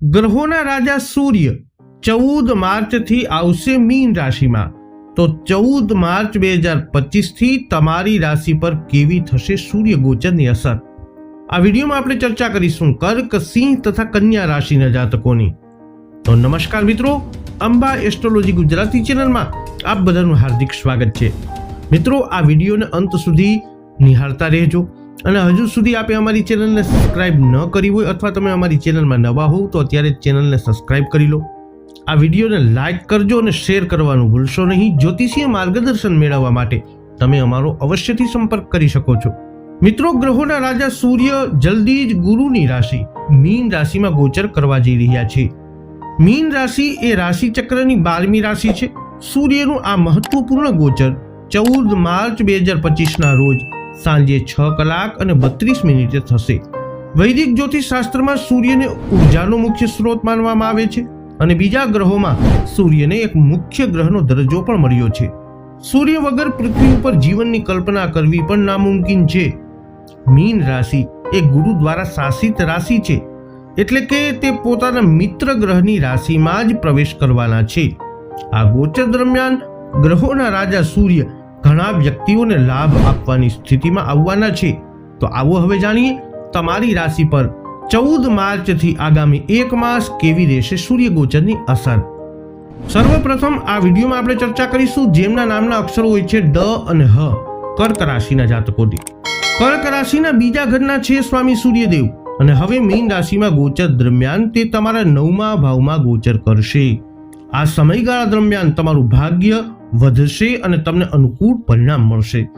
ગ્રહોના રાજા સૂર્ય ચૌદ માર્ચથી આવશે મીન રાશિમાં. તો ચૌદ માર્ચ બે હજાર પચીસથી તમારી રાશિ પર કેવી થશે સૂર્ય ગોચરની અસર? આ વિડીયોમાં આપણે ચર્ચા કરીશું કર્ક, સિંહ તથા કન્યા રાશિના જાતકોની. તો નમસ્કાર મિત્રો, અંબા એસ્ટ્રોલોજી ગુજરાતી ચેનલમાં આપ બધાનું હાર્દિક સ્વાગત છે. મિત્રો, આ વિડીયોને અંત સુધી નિહાળતા રહેજો. અને હજુ સુધી આપે અમારી ચેનલને સબસ્ક્રાઇબ ન કરી હોય અથવા તમે અમારી ચેનલમાં નવા હોવ તો અત્યારે ચેનલને સબસ્ક્રાઇબ કરી લો. આ વિડીયોને લાઇક કરજો અને શેર કરવાનું ભૂલશો નહીં. જ્યોતિષીય માર્ગદર્શન મેળવવા માટે તમે અમારો અવશ્યથી સંપર્ક કરી શકો છો. મિત્રો, ગ્રહોના રાજા સૂર્ય જલ્દી જ ગુરુની રાશિ, મીન રાશિમાં ગોચર કરવા જઈ રહ્યા છે. મીન રાશિ એ રાશિ ચક્રની બારમી રાશિ છે. સૂર્યનું આ મહત્વપૂર્ણ ગોચર ચૌદ માર્ચ બે હજાર પચીસના રોજ સાંજે છ કલાક અને બત્રીસ મિનિટે થશે. વૈદિક જ્યોતિષ શાસ્ત્રમાં સૂર્યને ઉર્જાનો મુખ્ય સ્ત્રોત માનવામાં આવે છે અને બીજા ગ્રહોમાં સૂર્યને એક મુખ્ય ગ્રહનો દરજ્જો પણ મળ્યો છે. સૂર્ય વગર પૃથ્વી ઉપર જીવનની કલ્પના કરવી પણ નામુમકિન છે. મીન રાશિ એ ગુરુ દ્વારા શાસિત રાશિ છે, એટલે કે તે પોતાના મિત્ર ગ્રહની રાશિમાં જ પ્રવેશ કરવાના છે. આ ગોચર દરમિયાન ગ્રહોના રાજા સૂર્ય ઘણા વ્યક્તિઓને લાભ આપવાની સ્થિતિમાં આવવાના છે. તો આવો હવે જાણીએ, તમારી રાશિ પર ચૌદ માર્ચથી આગામી એક માસ કેવી રહેશે સૂર્ય ગોચરની અસર? સર્વપ્રથમ આ વિડીયોમાં આપણે ચર્ચા કરીશું જેમના નામના અક્ષરો હોય છે ડ અને હ, કર્ક રાશિના જાતકોની કર્ક રાશિના બીજા ઘરના છે સ્વામી સૂર્યદેવ અને હવે મીન રાશિમાં ગોચર દરમિયાન તે તમારા નવમા ભાવમાં ગોચર કરશે. આ સમયગાળા દરમિયાન તમારું ભાગ્ય વધશે અને તમને અનુકૂળ પરિણામ મળશે.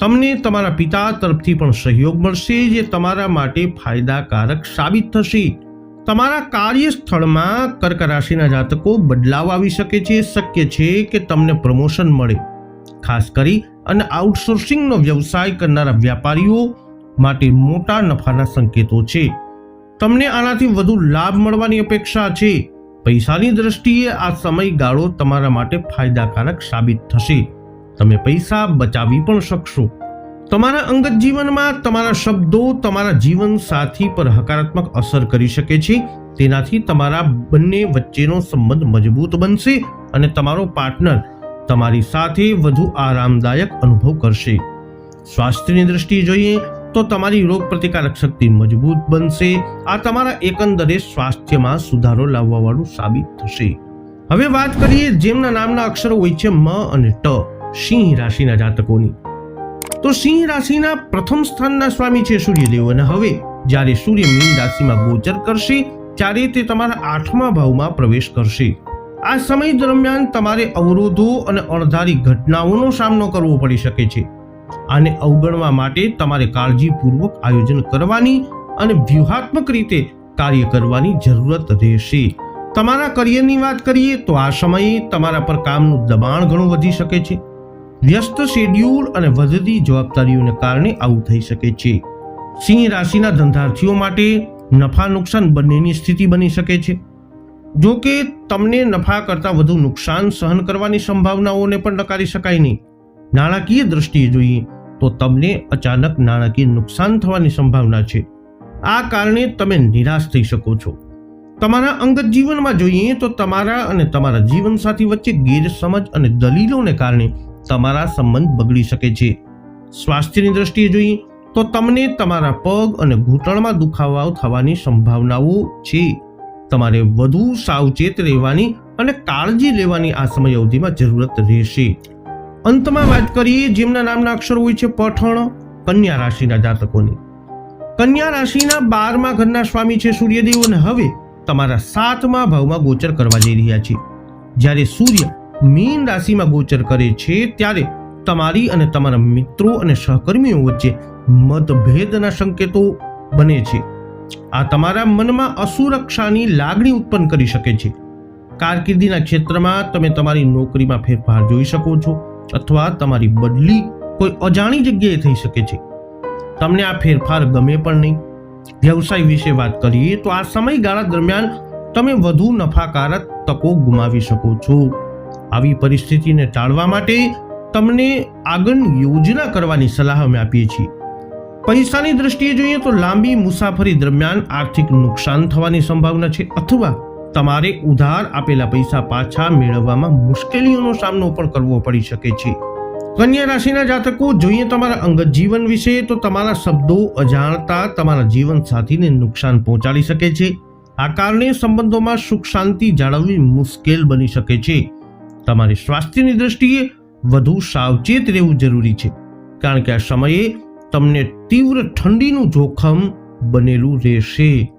તમને તમારા પિતા તરફથી પણ સહયોગ મળશે જે તમારા માટે ફાયદાકારક સાબિત થશે. તમારા કાર્યસ્થળમાં કર્ક રાશિના જાતકો બદલાવ આવી શકે છે. શક્ય છે કે તમને પ્રમોશન મળે. ખાસ કરી અને આઉટસોર્સિંગનો વ્યવસાય કરનારા વ્યાપારીઓ માટે મોટા નફાના સંકેતો છે. તમને આનાથી વધુ લાભ મળવાની અપેક્ષા છે. પૈસાની દ્રષ્ટિએ આ સમયગાળો તમારા માટે ફાયદાકારક સાબિત થશે. તમે પૈસા બચાવી પણ શકશો. તમારા અંગત જીવનમાં તમારા શબ્દો તમારા જીવન સાથી પર હકારાત્મક અસર કરી શકે છે. તેનાથી તમારા બંને વચ્ચેનો સંબંધ મજબૂત બનશે અને તમારો પાર્ટનર તમારી સાથે વધુ આરામદાયક અનુભવ કરશે. સ્વાસ્થ્યની દ્રષ્ટિએ જોઈએ તો તમારી રોગ પ્રતિકારક શક્તિ મજબૂત બનશે. આ તમારા એકંદરે સ્વાસ્થ્યમાં સુધારો લાવવાવાળું સાબિત થશે. હવે વાત કરીએ જેમના નામના અક્ષરો હોય છે મ અને ટ, સિંહ રાશિના જાતકોની. તો સિંહ રાશિના પ્રથમ સ્થાનના સ્વામી છે સૂર્યદેવ અને હવે જ્યારે સૂર્ય મીન રાશિમાં ગોચર કરશે, ત્યારે તે તમારા આઠમા ભાવમાં પ્રવેશ કરશે. આ સમય દરમિયાન તમારે અવરોધો અને અણધારી ઘટનાઓનો સામનો કરવો પડી શકે છે. આને અવગણવા માટે તમારે કાળજીપૂર્વક આયોજન કરવાની અને વ્યૂહાત્મક રીતે કાર્ય કરવાની જરૂરત રહેશે. તમારા કરિયરની વાત કરીએ તો આ સમયે તમારા પર કામનું દબાણ ઘણું વધી શકે છે. વ્યસ્ત શેડ્યુલ અને વધતી જવાબદારીઓને કારણે આવું થઈ શકે છે. સિંહ રાશિના ધંધાર્થીઓ માટે નફા નુકસાન બંનેની સ્થિતિ બની શકે છે. જો કે તમને નફા કરતાં વધુ નુકસાન સહન કરવાની સંભાવનાઓને પણ નકારી શકાય નહીં. નાણાકીય દ્રષ્ટિએ જોઈએ તો તમને અચાનક નાણાકીય નુકસાન થવાની સંભાવના છે. આ કારણે તમે નિરાશ થઈ શકો છો. તમારા અંગત જીવનમાં જોઈએ તો તમારા અને તમારા જીવનસાથી વચ્ચે ગેરસમજ અને દલીલોને કારણે તમારા સંબંધ બગડી શકે છે. સ્વાસ્થ્યની દ્રષ્ટિએ જોઈએ તો તમને તમારા પગ અને ઘૂંટણમાં દુખાવાઓ થવાની સંભાવનાઓ છે. તમારે વધુ સાવચેત રહેવાની અને કાળજી લેવાની આ સમય અવધિમાં જરૂરત રહેશે. અંતમાં વાત કરીએ, જેમના નામના અક્ષરો હોય છે પઠણ, કન્યા રાશિના જાતકોની. કન્યા રાશિના બારમા ઘરના સ્વામી છે સૂર્યદેવ અને હવે તમારા સાતમા ભાવમાં ગોચર કરવા જઈ રહ્યા છે. જ્યારે સૂર્ય મીન રાશિમાં ગોચર કરે છે, ત્યારે તમારી અને તમારા મિત્રો અને સહકર્મીઓ વચ્ચે મતભેદના સંકેતો બને છે. આ તમારા મનમાં અસુરક્ષાની લાગણી ઉત્પન્ન કરી શકે છે. કારકિર્દીના ક્ષેત્રમાં તમે તમારી નોકરીમાં ફેરફાર જોઈ શકો છો. અથવા તમારી બદલી કોઈ અજાણી જગ્યાએ થઈ શકે છે. તમને આ ફેરફાર ગમે પણ નહીં. વ્યવસાય વિશે વાત કરીએ તો આ સમયગાળા દરમિયાન તમે વધુ નફાકારક તકો ગુમાવી શકો છો. આવી પરિસ્થિતિને ટાળવા માટે તમને આગળ યોજના કરવાની સલાહ અમે આપીએ છીએ. પૈસાની દ્રષ્ટિએ જોઈએ તો લાંબી મુસાફરી દરમિયાન આર્થિક નુકસાન થવાની સંભાવના છે અથવા તમારે ઉધાર આપેલા પૈસા પાછા મેળવવામાં મુશ્કેલીઓનો સામનો પણ કરવો પડી શકે છે. કન્યા રાશિના જાતકો, જોઈએ તમારા અંગત જીવન વિશે તો તમારા શબ્દો અજાણતા તમારા જીવન સાથીને નુકસાન પહોંચાડી શકે છે. આ કારણે સંબંધોમાં સુખ શાંતિ જાળવવી મુશ્કેલ બની શકે છે. તમારી સ્વાસ્થ્યની દ્રષ્ટિએ વધુ સાવચેત રહેવું જરૂરી છે. કારણ કે આ સમયે તમને તીવ્ર ઠંડીનું જોખમ બનેલું રહેશે.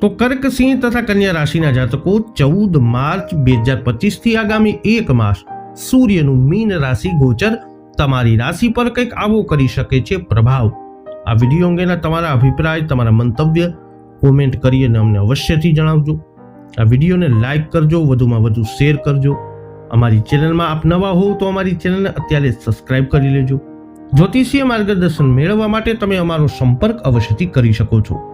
તો કર્કસિંહ તથા કન્યા રાશિના જાતકો ચૌદ માર્ચ બે હજાર પચીસથી આગામી એક માસ સૂર્યનું મીન રાશિ ગોચર તમારી રાશિ પર કંઈક આવો કરી શકે છે પ્રભાવ. આ વીડિયો અંગેના તમારા અભિપ્રાય, તમારા મંતવ્ય કોમેન્ટ કરી અને અમને અવશ્યથી જણાવજો. આ વિડીયોને લાઇક કરજો, વધુમાં વધુ શેર કરજો. અમારી ચેનલમાં આપ નવા હોવ તો અમારી ચેનલને અત્યારે સબસ્ક્રાઇબ કરી લેજો. જ્યોતિષીય માર્ગદર્શન મેળવવા માટે તમે અમારો સંપર્ક અવશ્યથી કરી શકો છો.